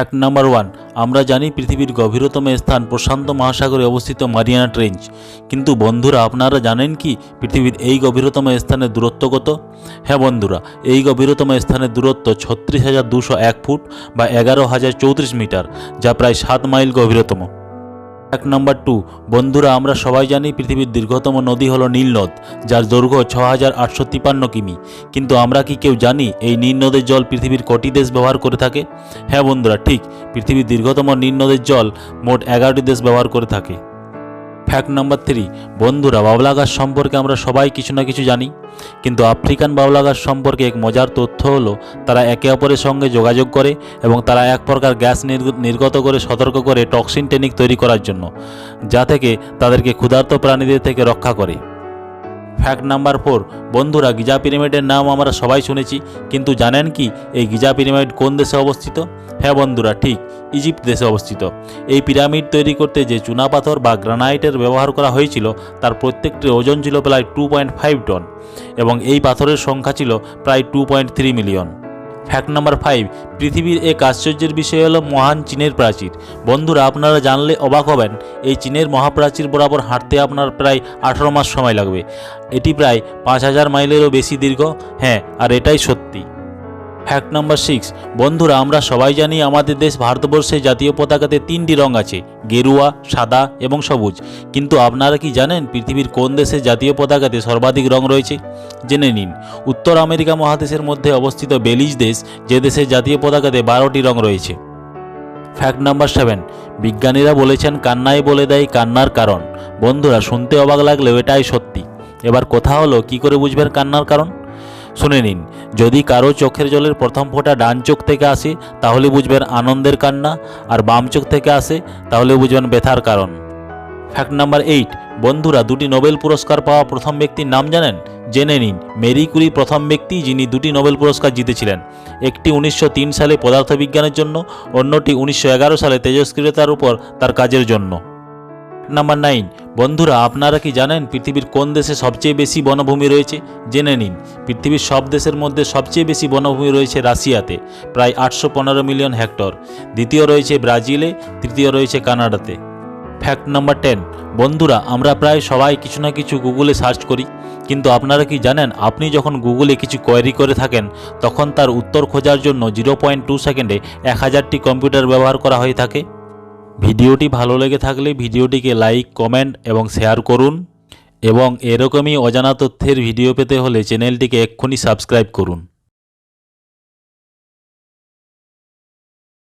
Fact number one. আমরা জানি পৃথিবীর গভীরতম স্থান প্রশান্ত মহাসাগরে অবস্থিত মারিয়ানা ট্রেঞ্চ। কিন্তু বন্ধুরা, আপনারা জানেন কি পৃথিবীর এই গভীরতম স্থানের দূরত্ব কত? হ্যাঁ বন্ধুরা, এই গভীরতম স্থানের দূরত্ব ছত্রিশ হাজার দুশো এক ফুট বা এগারো হাজার চৌত্রিশ মিটার, যা প্রায় সাত মাইল গভীরতম। এক নম্বর টু। বন্ধুরা, আমরা সবাই জানি পৃথিবীর দীর্ঘতম নদী হলো নীল নদ, যার দৈর্ঘ্য ছ হাজার আটশো তিপান্ন কিমি। কিন্তু আমরা কি কেউ জানি এই নীল নদের জল পৃথিবীর কটি দেশ ব্যবহার করে থাকে? হ্যাঁ বন্ধুরা, ঠিক, পৃথিবীর দীর্ঘতম নীল নদের জল মোট এগারোটি দেশ ব্যবহার করে থাকে। ফ্যাক্ট নাম্বার থ্রি বন্ধুরা বাবলা গাছ সম্পর্কে আমরা সবাই কিছু না কিছু জানি, কিন্তু আফ্রিকান বাবলা গাছ সম্পর্কে এক মজার তথ্য হলো, তারা একে অপরের সঙ্গে যোগাযোগ করে এবং তারা এক প্রকার গ্যাস নির্গ- নির্গত করে সতর্ক করে টক্সিন টেনিক তৈরি করার জন্য, যা থেকে তাদেরকে ক্ষুধার্ত প্রাণীদের থেকে রক্ষা করে। ফ্যাক্ট নাম্বার ফোর বন্ধুরা গিজা পিরামিডের নাম আমরা সবাই শুনেছি, কিন্তু জানেন কি এই গিজা পিরামিড কোন দেশে অবস্থিত? হ্যাঁ বন্ধুরা, ঠিক ইজিপ্ট দেশে অবস্থিত। এই পিরামিড তৈরি করতে যে চুনাপাথর বা গ্রানাইটের ব্যবহার করা হয়েছিল, তার প্রত্যেকটির ওজন ছিল প্রায় টু পয়েন্ট ফাইভ টন এবং এই পাথরের সংখ্যা ছিল প্রায় two point three million fact number five পৃথিবীর এক আশ্চর্যের বিষয় হলো মহান চীনের প্রাচীর। বন্ধুরা, আপনারা জানলে অবাক হবেন, এই চীনের মহাপ্রাচীর বরাবর হাঁটতে আপনার প্রায় আঠারো মাস সময় লাগবে। এটি প্রায় পাঁচ হাজার মাইলেরও বেশি দীর্ঘ। হ্যাঁ আর এটাই সত্যি। ফ্যাক্ট নাম্বার সিক্স বন্ধুরা, আমরা সবাই জানি আমাদের দেশ ভারতবর্ষে জাতীয় পতাকাতে তিনটি রং আছে, গেরুয়া, সাদা এবং সবুজ। কিন্তু আপনারা কি জানেন পৃথিবীর কোন দেশের জাতীয় পতাকাতে সর্বাধিক রং রয়েছে? জেনে নিন। উত্তর আমেরিকা মহাদেশের মধ্যে অবস্থিত বেলিজ দেশ, যে দেশের জাতীয় পতাকাতে বারোটি রং রয়েছে। ফ্যাক্ট নাম্বার সেভেন বিজ্ঞানীরা বলেছেন কান্নাই বলে দেয় কান্নার কারণ। বন্ধুরা, শুনতে অবাক লাগলেও এটাই সত্যি। এবার কথা হলো, কি করে বুঝবেন কান্নার কারণ? শুনে নিন। যদি কারও চোখের জলের প্রথম ফোঁটা ডান চোখ থেকে আসে, তাহলে বুঝবেন আনন্দের কান্না, আর বাম চোখ থেকে আসে, তাহলে বুঝবেন ব্যথার কারণ। ফ্যাক্ট নাম্বার এইট বন্ধুরা, দুটি নোবেল পুরস্কার পাওয়া প্রথম ব্যক্তির নাম জানেন? জেনে নিন, মেরি কুরি প্রথম ব্যক্তি যিনি দুটি নোবেল পুরস্কার জিতেছিলেন। একটি উনিশশো তিন সালে পদার্থবিজ্ঞানের জন্য, অন্যটি উনিশশো এগারো সালে তেজস্ক্রিয়তার উপর তার কাজের জন্য। নাম্বার নাইন বন্ধুরা, আপনারা কি জানেন পৃথিবীর কোন দেশে সবচেয়ে বেশি বনভূমি রয়েছে? জেনে নিন। পৃথিবীর সব দেশের মধ্যে সবচেয়ে বেশি বনভূমি রয়েছে রাশিয়াতে, প্রায় আটশো পনেরো মিলিয়ন হেক্টর। দ্বিতীয় রয়েছে ব্রাজিলে, তৃতীয় রয়েছে কানাডাতে। Fact number ten. বন্ধুরা, আমরা প্রায় সবাই কিছু না কিছু গুগলে সার্চ করি। কিন্তু আপনারা কি জানেন, আপনি যখন গুগলে কিছু কোয়েরি করে থাকেন, তখন তার উত্তর খোঁজার জন্য জিরো পয়েন্ট টু সেকেন্ডে এক হাজারটি কম্পিউটার ব্যবহার করা হয়ে থাকে? ভিডিওটি ভালো লেগে থাকলে ভিডিওটিকে লাইক, কমেন্ট এবং শেয়ার করুন এবং এরকমই অজানা তথ্যের ভিডিও পেতে হলে চ্যানেলটিকে এক্ষুনি সাবস্ক্রাইব করুন।